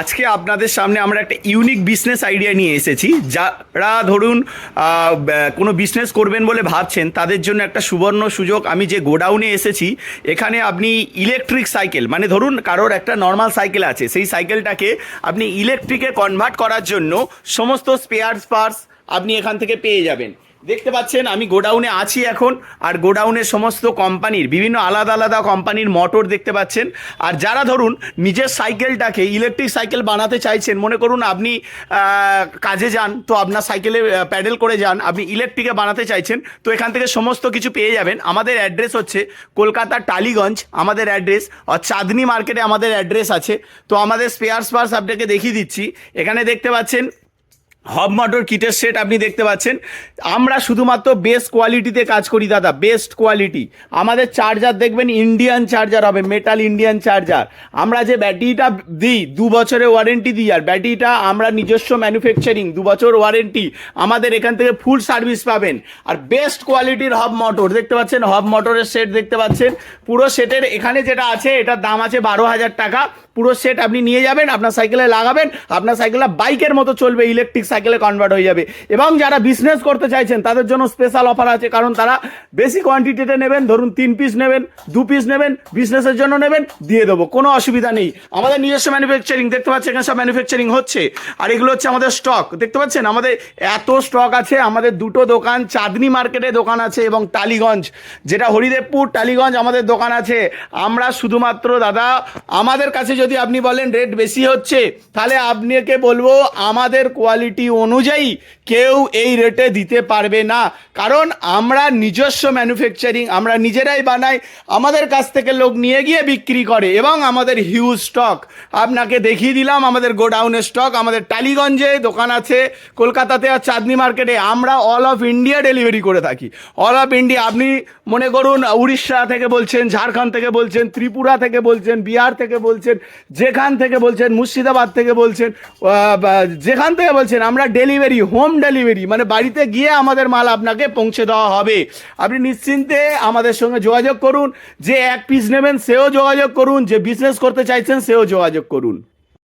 আজকে আপনাদের সামনে আমরা একটা ইউনিক বিজনেস আইডিয়া নিয়ে এসেছি। যারা ধরুন কোনো বিজনেস করবেন বলে ভাবছেন, তাদের জন্য একটা সুবর্ণ সুযোগ। আমি যে গোডাউনে এসেছি, এখানে আপনি ইলেকট্রিক সাইকেল মানে ধরুন কারোর একটা নর্মাল সাইকেল আছে, সেই সাইকেলটাকে আপনি ইলেকট্রিকে কনভার্ট করার জন্য সমস্ত স্পেয়ার পার্টস আপনি এখান থেকে পেয়ে যাবেন। দেখতে পাচ্ছেন, আমি গোডাউনে আছি এখন, আর গোডাউনের সমস্ত কোম্পানির, বিভিন্ন আলাদা আলাদা কোম্পানির মোটর দেখতে পাচ্ছেন। আর যারা ধরুন, নিজের সাইকেলটাকে, ইলেকট্রিক সাইকেল বানাতে চাইছেন, মনে করুন আপনি কাজে যান, তো আপনার সাইকেলে প্যাডেল করে যান, আপনি ইলেকট্রিকে বানাতে চাইছেন, তো এখান থেকে সমস্ত কিছু পেয়ে যাবেন। আমাদের অ্যাড্রেস হচ্ছে কলকাতার টালিগঞ্জ, আমাদের অ্যাড্রেস, আর চাঁদনি মার্কেটে আমাদের অ্যাড্রেস আছে। তো আমাদের স্পেয়ার স্পার্স আপনাকে দেখিয়ে দিচ্ছি। এখানে দেখতে পাচ্ছেন হব মটর কিটের সেট আপনি দেখতে পাচ্ছেন। আমরা শুধুমাত্র বেস্ট কোয়ালিটিতে কাজ করি দাদা বেস্ট কোয়ালিটি আমাদের চার্জার দেখবেন ইন্ডিয়ান চার্জার হবে মেটাল ইন্ডিয়ান চার্জার আমরা যে ব্যাটারিটা দিই, দু বছরের ওয়ারেন্টি দিই, আর ব্যাটারিটা আমরা নিজস্ব ম্যানুফ্যাকচারিং দু বছর ওয়ারেন্টি আমাদের এখান থেকে ফুল সার্ভিস পাবেন। আর বেস্ট কোয়ালিটির হব মোটর দেখতে পাচ্ছেন? হব মটরের সেট দেখতে পাচ্ছেন। পুরো সেটের এখানে যেটা আছে, এটার দাম আছে বারো হাজার টাকা। পুরো সেট আপনি নিয়ে যাবেন, আপনার সাইকেলে লাগাবেন, আপনার সাইকেলটা বাইকের মতো চলবে ইলেকট্রিক সাইকেলে কনভার্ট হয়ে যাবে। এবং যারা বিজনেস করতে চাইছেন, তাদের জন্য স্পেশাল অফার আছে, কারণ তারা বেশি কোয়ান্টিটিতে নেবেন, ধরুন তিন পিস নেবেন, দু পিস নেবেন বিজনেসের জন্য নেবেন, দিয়ে দেবো, কোনো অসুবিধা নেই। আমাদের নিজস্ব ম্যানুফ্যাকচারিং দেখতে পাচ্ছেন এখানে সব ম্যানুফ্যাকচারিং হচ্ছে। আর এগুলো হচ্ছে আমাদের স্টক দেখতে পাচ্ছেন? আমাদের এত স্টক আছে, আমাদের দুটো দোকান, চাঁদনি মার্কেটে দোকান আছে এবং টালিগঞ্জ, যেটা হরিদেবপুর, টালিগঞ্জ আমাদের দোকান আছে। আমরা শুধুমাত্র, দাদা, আমাদের কাছে যদি আপনি বলেন রেট বেশি হচ্ছে, তাহলে আপনাকে বলব, আমাদের কোয়ালিটি অনুযায়ী কেউ এই রেটে দিতে পারবে না। কারণ আমরা নিজস্ব ম্যানুফ্যাকচারিং আমরা নিজেরাই বানাই, আমাদের কাছ থেকে লোক নিয়ে গিয়ে বিক্রি করে এবং আমাদের হিউজ স্টক আপনাকে দেখিয়ে দিলাম আমাদের গোডাউনের স্টক আমাদের টালিগঞ্জে দোকান আছে, কলকাতাতে আর চাঁদনি মার্কেটে আমরা অল অফ ইন্ডিয়া ডেলিভারি করে থাকি। অল অফ ইন্ডিয়া আপনি মনে করুন, উড়িষ্যা থেকে বলছেন, ঝাড়খণ্ড থেকে বলছেন, ত্রিপুরা থেকে বলছেন, বিহার থেকে বলছেন, যেখান থেকে বলছেন, মুর্শিদাবাদ থেকে বলছেন যেখান থেকে বলছেন আমরা ডেলিভারি হোম ডেলিভারি মানে বাড়িতে গিয়ে আমাদের মাল আপনাকে পৌঁছে দেওয়া হবে। আপনি নিশ্চিন্তে আমাদের সঙ্গে যোগাযোগ করুন, যে এক পিস নেবেন, সেও যোগাযোগ করুন, যে বিজনেস করতে চাইছেন, সেও যোগাযোগ করুন।